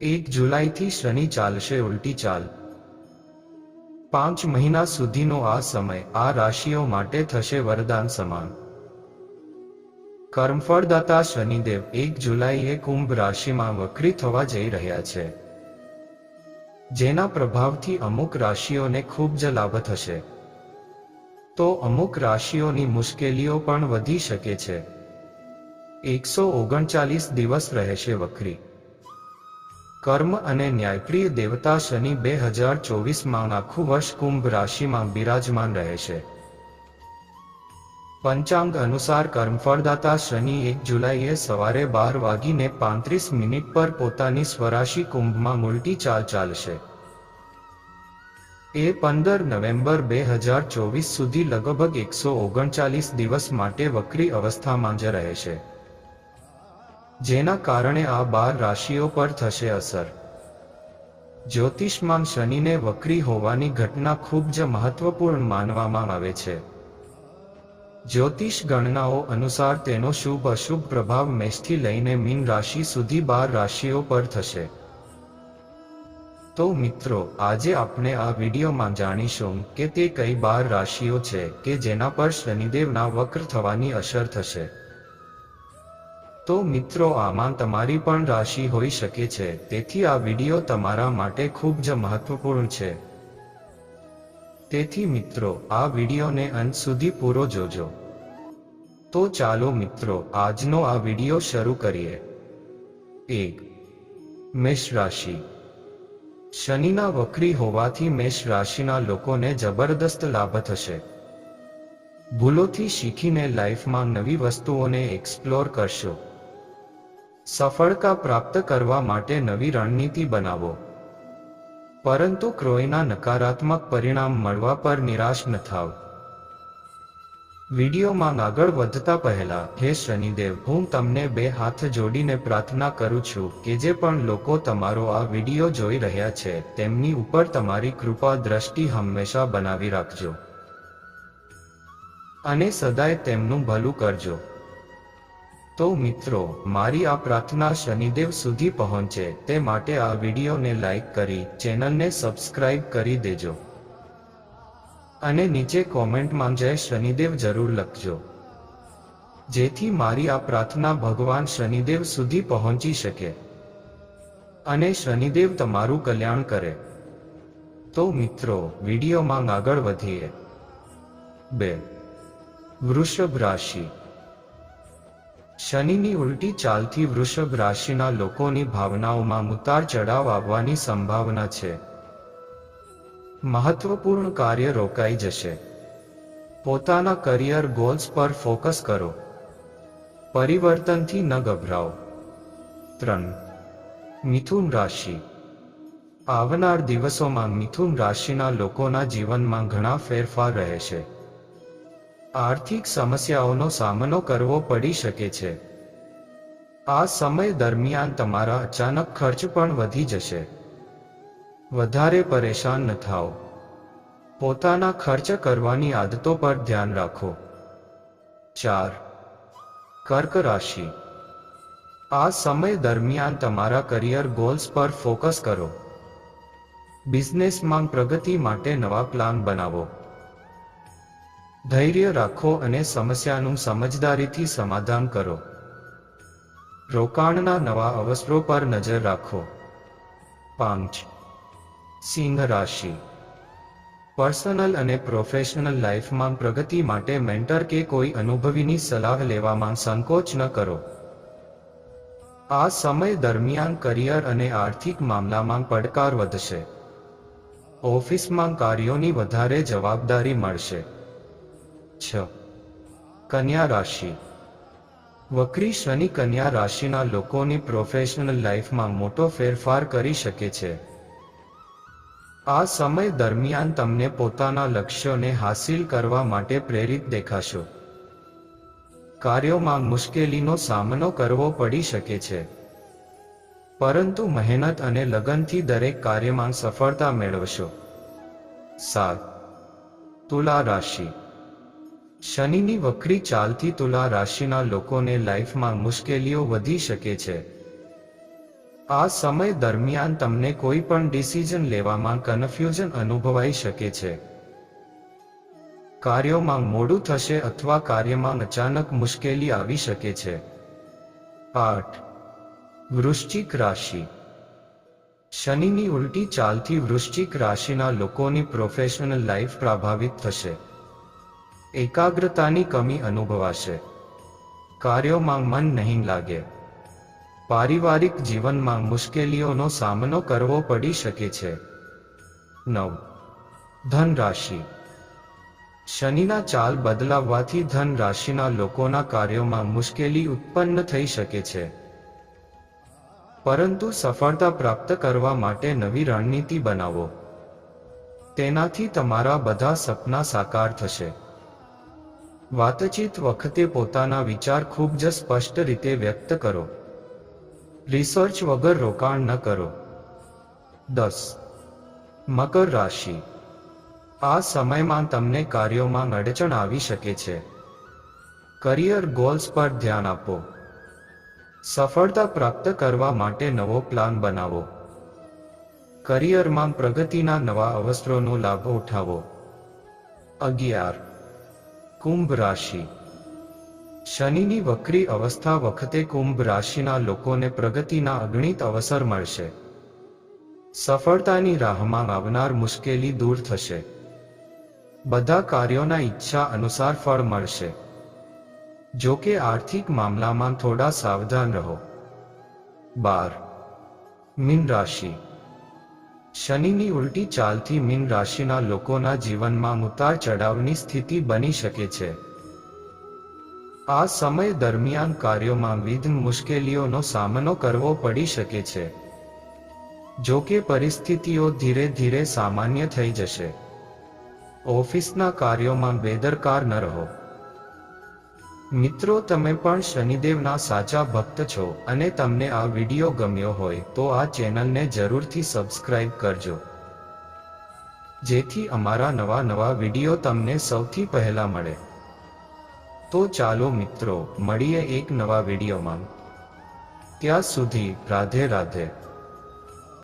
એક જુલાઈથી શનિ ચાલશે, ઉલટી ચાલ. પાંચ મહિના સુધીનો આ સમય આ રાશિઓ માટે થશે વરદાન સમાન. કર્મફળદાતા શનિદેવ એક જુલાઈએ કુંભ રાશિમાં વક્રી થવા જઈ રહ્યા છે. જેના પ્રભાવથી અમુક રાશિઓને ખૂબ જ લાભ થશે. તો અમુક રાશિઓની મુશ્કેલીઓ પણ વધી શકે છે. એકસો ઓગણચાલીસ દિવસ રહેશે વક્રી. કર્મ અને ન્યાયપ્રિય દેવતા શનિ બે હજાર ચોવીસમાં આખું વર્ષ કુંભ રાશિમાં બિરાજમાન રહે છે. પંચાંગ અનુસાર કર્મફળદાતા શનિ એક જુલાઈએ સવારે બાર વાગીને પાંત્રીસ મિનિટ પર પોતાની સ્વરાશિ કુંભમાં ઉલટી ચાલ ચાલશે. એ પંદર નવેમ્બર બે હજાર ચોવીસ સુધી લગભગ એકસો ઓગણચાલીસ દિવસ માટે વક્રી અવસ્થામાં જ રહેશે જેના કારણે આ બાર રાશિઓ પર થશે અસર. જ્યોતિષમાં શનિને વક્રી હોવાની ઘટના ખૂબ જ મહત્વપૂર્ણ માનવામાં આવે છે. જ્યોતિષ ગણનાઓ અનુસાર તેનો શુભ અશુભ પ્રભાવ મેષથી લઈને મીન રાશિ સુધી બાર રાશિઓ પર થશે. તો મિત્રો, આજે આપણે આ વિડીયોમાં જાણીશું કે તે કઈ બાર રાશિઓ છે કે જેના પર શનિદેવના વક્ર થવાની અસર થશે. તો મિત્રો, આમાં તમારી પણ રાશિ હોઈ શકે છે. તેથી આ વીડિયો તમારા માટે ખૂબ જ મહત્વપૂર્ણ છે. તેથી મિત્રો, આ વિડીયોને અંત સુધી પૂરો જોજો. તો ચાલો મિત્રો, આજનો આ વીડિયો શરૂ કરીએ. એક, મેષ રાશિ. શનિના વક્રી હોવાથી મેષ રાશિના લોકોને જબરદસ્ત લાભ થશે. ભૂલોથી શીખીને લાઈફમાં નવી વસ્તુઓને એક્સપ્લોર કરશો. સફળતા પ્રાપ્ત કરવા માટે નવી રણનીતિ બનાવો. પરંતુ ક્રોયના નકારાત્મક પરિણામ મળવા પર નિરાશ ન થાવ. વિડીયોમાં આગળ વધતા પહેલા, હે શનિદેવ, હું તમને બે હાથ જોડીને પ્રાર્થના કરું છું કે જે પણ લોકો તમારો આ વીડિયો જોઈ રહ્યા છે, તેમની ઉપર તમારી કૃપા દ્રષ્ટિ હંમેશા બનાવી રાખજો. અને સદાય તેમનું ભલું કરજો. તો મિત્રો, મારી આ પ્રાર્થના શનિદેવ સુધી પહોંચે. તે માટે આ વિડીયોને લાઈક કરી, ચેનલને સબસ્ક્રાઇબ કરી દેજો. અને નીચે કોમેન્ટમાં જય શનિદેવ જરૂર લખજો. જેથી મારી આ પ્રાર્થના ભગવાન શનિદેવ સુધી પહોંચી શકે. અને શનિદેવ તમારું કલ્યાણ કરે. તો મિત્રો, વિડીયોમાં આગળ વધીએ. બે. વૃષભ રાશિ. શનિની ઉલટી ચાલથી વૃષભ રાશિના લોકોની ભાવનાઓમાં ઉતાર ચઢાવ આવવાની સંભાવના છે. મહત્વપૂર્ણ કાર્ય રોકાઈ જશે. પોતાના કરિયર ગોલ્સ પર ફોકસ કરો. પરિવર્તનથી ન ગભરાઓ. ત્રણ. મિથુન રાશિ. આવનાર દિવસોમાં મિથુન રાશિના લોકોના જીવનમાં ઘણા ફેરફાર રહેશે. આર્થિક સમસ્યાઓનો સામનો કરવો પડી શકે છે. આ સમય દરમિયાન તમારા અચાનક ખર્ચ પણ વધી જશે. વધારે પરેશાન ન થાઓ. પોતાના ખર્ચ કરવાની આદતો પર ધ્યાન રાખો. ચાર. કર્ક રાશિ. આ સમય દરમિયાન તમારા કરિયર ગોલ્સ પર ફોકસ કરો. બિઝનેસમાં પ્રગતિ માટે નવા પ્લાન બનાવો. ધૈર્ય રાખો અને સમસ્યાનું સમજદારીથી સમાધાન કરો. રોકાણના નવા અવસરો પર નજર રાખો. પાંચ. સિંહ રાશિ. પર્સનલ અને પ્રોફેશનલ લાઈફમાં પ્રગતિ માટે મેન્ટર કે કોઈ અનુભવીની સલાહ લેવામાં સંકોચ ન કરો. આ સમય દરમિયાન કરિયર અને આર્થિક મામલામાં પડકાર વધશે. ઓફિસમાં કાર્યોની વધારે જવાબદારી મળશે. છ. કન્યા રાશિ. વક્રી શનિ કન્યા રાશિના લોકોની પ્રોફેશનલ લાઈફમાં મોટો ફેરફાર કરી શકે છે. આ સમય દરમિયાન તમને પોતાના લક્ષ્યોને હાસિલ કરવા માટે પ્રેરિત દેખાશો. કાર્યોમાં મુશ્કેલીનો સામનો કરવો પડી શકે છે. પરંતુ મહેનત અને લગનથી દરેક કાર્યમાં સફળતા મેળવશો. સાત. તુલા રાશિ. શનિની વક્રી ચાલથી તુલા રાશિના લોકોને લાઈફમાં મુશ્કેલીઓ વધી શકે છે. આ સમય દરમિયાન તમને કોઈ પણ ડિસિઝન લેવામાં કન્ફ્યુઝન અનુભવાઈ શકે છે. કાર્યોમાં મોડું થશે અથવા કાર્યમાં અચાનક મુશ્કેલી આવી શકે છે. આઠ. વૃશ્ચિક રાશિ. શનિની ઉલટી ચાલથી વૃશ્ચિક રાશિના લોકોની પ્રોફેશનલ લાઈફ પ્રભાવિત થશે. એકાગ્રતાની કમી અનુભવાશે. કાર્યોમાં મન નહીં લાગે. પારિવારિક જીવનમાં મુશ્કેલીઓનો સામનો કરવો પડી શકે છે. નવ. ધન રાશિ શનિના ચાલ બદલાવવાથી ધન રાશિના લોકોના કાર્યોમાં મુશ્કેલી ઉત્પન્ન થઈ શકે છે. પરંતુ સફળતા પ્રાપ્ત કરવા માટે નવી રણનીતિ બનાવો. તેનાથી તમારા બધા સપના સાકાર થશે. વાતચીત વખતે પોતાના વિચાર ખૂબ જ સ્પષ્ટ રીતે વ્યક્ત કરો. રિસર્ચ વગર રોકાણ ન કરો. દસ. મકર રાશિ. આ સમયમાં તમને કાર્યોમાં અડચણ આવી શકે છે. કરિયર ગોલ્સ પર ધ્યાન આપો. સફળતા પ્રાપ્ત કરવા માટે નવો પ્લાન બનાવો. કરિયરમાં પ્રગતિના નવા અવસરોનો લાભ ઉઠાવો. અગિયાર. કુંભ રાશિ. શનિની વક્રી અવસ્થા વખતે કુંભ રાશિના લોકોને પ્રગતિના અગણિત અવસર મળશે. સફળતાની રાહમાં આવનાર મુશ્કેલી દૂર થશે. બધા કાર્યોના ઈચ્છા અનુસાર ફળ મળશે. જો કે આર્થિક મામલામાં થોડા સાવધાન રહો. બાર. મીન રાશિ. શનિની ઉલટી ચાલથી મીન રાશિના લોકોના જીવનમાં ઉતાર ચઢાવની સ્થિતિ બની શકે છે. આ સમય દરમિયાન કાર્યોમાં વિધ મુશ્કેલીઓનો સામનો કરવો પડી શકે છે. જો કે પરિસ્થિતિઓ ધીરે ધીરે સામાન્ય થઈ જશે. ઓફિસના કાર્યોમાં બેદરકાર ન રહો. મિત્રો, તમે પણ શનિદેવના સાચા ભક્ત છો અને તમને આ વીડિયો ગમ્યો હોય તો આ ચેનલને જરૂરથી સબસ્ક્રાઇબ કરજો. જેથી અમારા નવા નવા વીડિયો તમને સૌથી પહેલા મળે. તો ચાલો મિત્રો, મળીએ એક નવા વિડીયોમાં. ત્યાં સુધી રાધે રાધે.